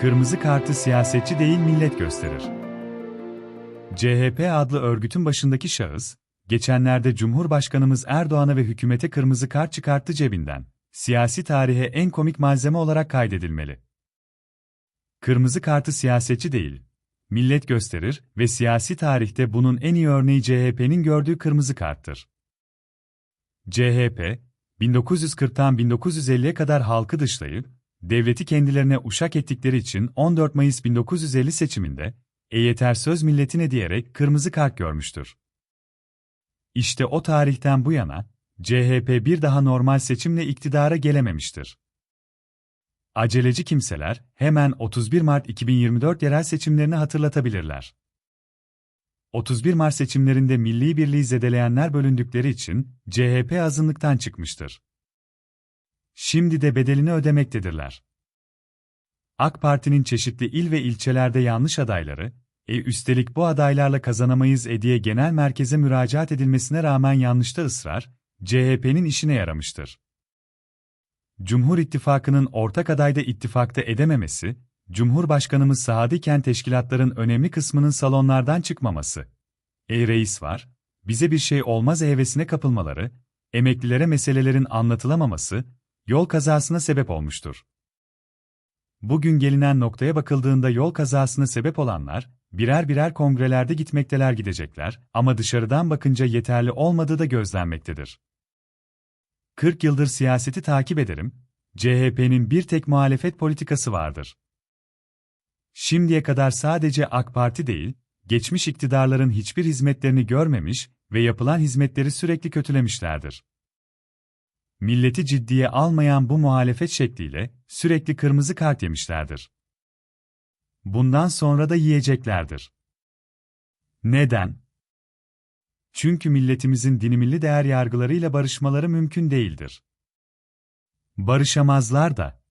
Kırmızı kartı siyasetçi değil millet gösterir. CHP adlı örgütün başındaki şahıs, geçenlerde Cumhurbaşkanımız Erdoğan'a ve hükümete kırmızı kart çıkarttı cebinden. Siyasi tarihe en komik malzeme olarak kaydedilmeli. Kırmızı kartı siyasetçi değil, millet gösterir ve siyasi tarihte bunun en iyi örneği CHP'nin gördüğü kırmızı karttır. CHP, 1940'tan 1950'ye kadar halkı dışlayıp, devleti kendilerine uşak ettikleri için 14 Mayıs 1950 seçiminde, e yeter söz milletine diyerek kırmızı kart görmüştür. İşte o tarihten bu yana, CHP bir daha normal seçimle iktidara gelememiştir. Aceleci kimseler hemen 31 Mart 2024 yerel seçimlerini hatırlatabilirler. 31 Mart seçimlerinde milli birliği zedeleyenler bölündükleri için CHP azınlıktan çıkmıştır. Şimdi de bedelini ödemektedirler. AK Parti'nin çeşitli il ve ilçelerde yanlış adayları, e üstelik bu adaylarla kazanamayız e diye genel merkeze müracaat edilmesine rağmen yanlışta ısrar, CHP'nin işine yaramıştır. Cumhur İttifakı'nın ortak adayda ittifakta edememesi, Cumhurbaşkanımız sahadayken teşkilatların önemli kısmının salonlardan çıkmaması. Ey reis var, bize bir şey olmaz hevesine kapılmaları, emeklilere meselelerin anlatılamaması, yol kazasına sebep olmuştur. Bugün gelinen noktaya bakıldığında yol kazasına sebep olanlar, birer birer kongrelerde gitmekteler gidecekler ama dışarıdan bakınca yeterli olmadığı da gözlenmektedir. 40 yıldır siyaseti takip ederim, CHP'nin bir tek muhalefet politikası vardır. Şimdiye kadar sadece AK Parti değil, geçmiş iktidarların hiçbir hizmetlerini görmemiş ve yapılan hizmetleri sürekli kötülemişlerdir. Milleti ciddiye almayan bu muhalefet şekliyle sürekli kırmızı kart yemişlerdir. Bundan sonra da yiyeceklerdir. Neden? Çünkü milletimizin dinimilli değer yargılarıyla barışmaları mümkün değildir. Barışamazlar da.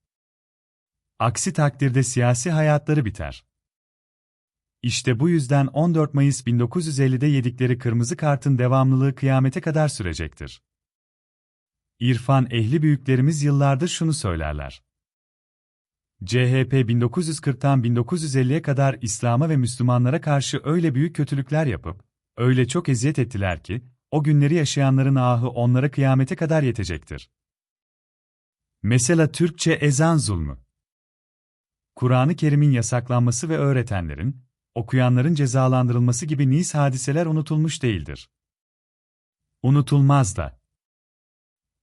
Aksi takdirde siyasi hayatları biter. İşte bu yüzden 14 Mayıs 1950'de yedikleri kırmızı kartın devamlılığı kıyamete kadar sürecektir. İrfan ehli büyüklerimiz yıllardır şunu söylerler. CHP 1940'tan 1950'ye kadar İslam'a ve Müslümanlara karşı öyle büyük kötülükler yapıp, öyle çok eziyet ettiler ki, o günleri yaşayanların ahı onlara kıyamete kadar yetecektir. Mesela Türkçe ezan zulmü. Kur'an-ı Kerim'in yasaklanması ve öğretenlerin, okuyanların cezalandırılması gibi nis hadiseler unutulmuş değildir. Unutulmaz da.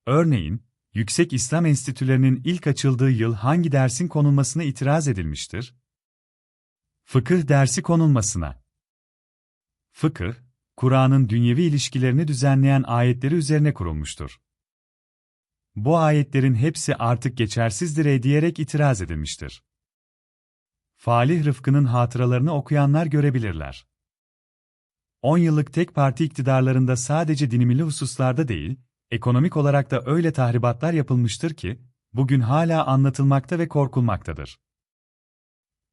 Örneğin, Yüksek İslam Enstitülerinin ilk açıldığı yıl hangi dersin konulmasına itiraz edilmiştir? Fıkıh dersi konulmasına. Fıkıh, Kur'an'ın dünyevi ilişkilerini düzenleyen ayetleri üzerine kurulmuştur. Bu ayetlerin hepsi artık geçersizdir diyerek itiraz edilmiştir. Falih Rıfkı'nın hatıralarını okuyanlar görebilirler. 10 yıllık tek parti iktidarlarında sadece dinimili hususlarda değil, ekonomik olarak da öyle tahribatlar yapılmıştır ki, bugün hala anlatılmakta ve korkulmaktadır.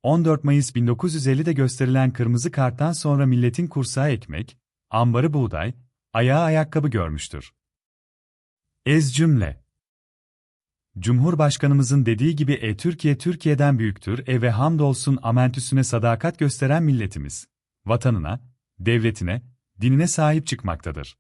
14 Mayıs 1950'de gösterilen kırmızı karttan sonra milletin kursağı ekmek, ambarı buğday, ayağı ayakkabı görmüştür. Ez cümle Cumhurbaşkanımızın dediği gibi e Türkiye Türkiye'den büyüktür e ve hamdolsun amentüsüne sadakat gösteren milletimiz, vatanına, devletine, dinine sahip çıkmaktadır.